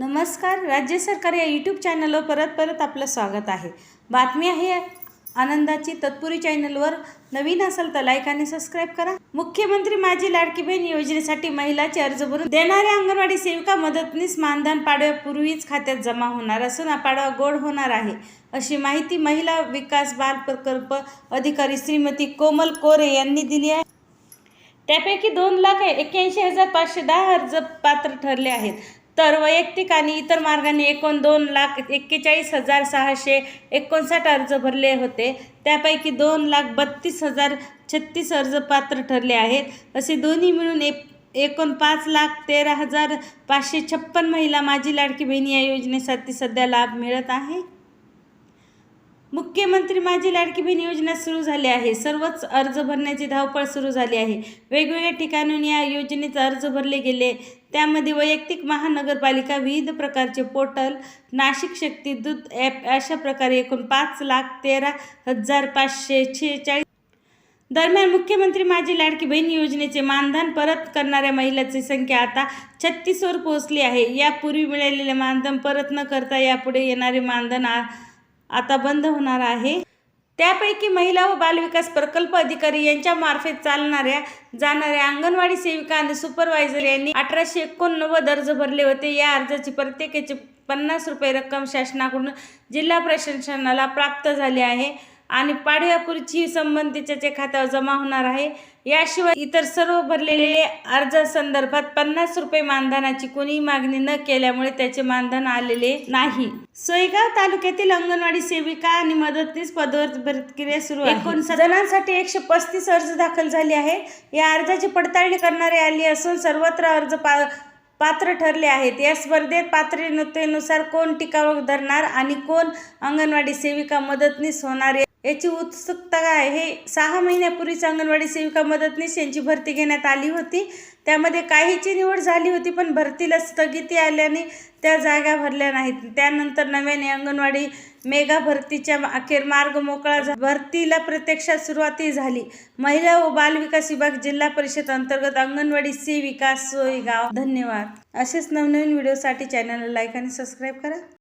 नमस्कार राज्य सरकार या यूट्यूब चॅनलवर परत परत आपलं स्वागत आहे. बातमी आहे आनंदाची तत्पुरी चॅनलवर नवीन असाल तर लाईक आणि सबस्क्राईब करा. मुख्यमंत्री माझी लाडकी बहीण योजनेसाठी महिलाचे अर्ज भरून देणाऱ्या अंगणवाडी सेविका मदतनीस मानधन पाडव्यापूर्वीच खात्यात जमा होणार असून हा पाडवा गोड होणार आहे. अशी माहिती महिला विकास बाल प्रकल्प अधिकारी श्रीमती कोमल कोरे यांनी दिली आहे. त्यापैकी दोन लाख एक्क्याऐंशी हजार पाचशे दहा अर्ज पात्र ठरले आहेत. तर वैयक्तिक आणि इतर मार्गाने एकूण दोन लाख एक्केचाळीस हजार सहाशे एकोणसाठ अर्ज भरले होते. त्यापैकी दोन लाख बत्तीस हजार छत्तीस अर्ज पात्र ठरले आहेत. असे दोन्ही मिळून एक एकूण पाच लाख तेरा हजार पाचशे छप्पन महिला माझी लाडकी बहिणी या योजनेसाठी सध्या लाभ मिळत आहे. मुख्यमंत्री माझी लाडकी बहीण योजना सुरू झाली आहे. सर्वच अर्ज भरण्याची धावपळ सुरू झाली आहे. वेगवेगळ्या ठिकाणून या योजनेत अर्ज भरले गेले. त्यामध्ये वैयक्तिक महानगरपालिका विविध प्रकारचे पोर्टल नाशिक शक्ती दूत ॲप अशा प्रकारे एकूण पाच लाख तेरा हजार पाचशे शेहेचाळीस दरम्यान मुख्यमंत्री माझी लाडकी बहीण योजनेचे मानधन परत करणाऱ्या महिलांची संख्या आता छत्तीसवर पोहोचली आहे. यापूर्वी मिळालेले मानधन परत न करता यापुढे येणारे मानधन आ आता बंद होणार आहे. त्यापैकी महिला व बालविकास प्रकल्प अधिकारी यांच्यामार्फत चालणाऱ्या जाणाऱ्या अंगणवाडी सेविका आणि सुपरवायझर यांनी अठराशे एकोणनव्वद अर्ज भरले होते. या अर्जाची प्रत्येकाची पन्नास रुपये रक्कम शासनाकडून जिल्हा प्रशासनाला प्राप्त झाली आहे. आणि पाडव्यापूर्वीची संबंधीच्या खात्यावर जमा होणार आहे याशिवाय इतर सर्व भरलेले अर्जासंदर्भात पन्नास रुपये मानधनाची कोणीही मागणी न केल्यामुळे त्याचे मानधन आलेले नाही. सोयगाव तालुक्यातील अंगणवाडी सेविका आणि मदतनीस पदवर प्रक्रिया सुरू आहे. जणांसाठी एकशे पस्तीस अर्ज दाखल झाले आहे. या अर्जाची पडताळणी करणारे आली असून सर्वत्र अर्ज पा पात्र ठरले आहेत. या स्पर्धेत पात्रतेनुसार कोण टिकाव धरणार आणि कोण अंगणवाडी सेविका मदतनीस होणार याची उत्सुकता काय? हे सहा महिन्यापूर्वीच अंगणवाडी सेविका मदतनीस यांची भरती घेण्यात आली होती. त्यामध्ये काहीची निवड झाली होती पण भरतीला स्थगिती आल्याने त्या जागा भरल्या नाहीत. त्यानंतर नव्याने अंगणवाडी मेगा भरतीच्या अखेर मार्ग मोकळा झा भरतीला प्रत्यक्षात सुरुवाती झाली. महिला व बालविकास विभाग जिल्हा परिषद अंतर्गत अंगणवाडी सेविका सोयगाव. धन्यवाद. असेच नवनवीन व्हिडिओसाठी चॅनलला लाईक आणि सबस्क्राईब करा.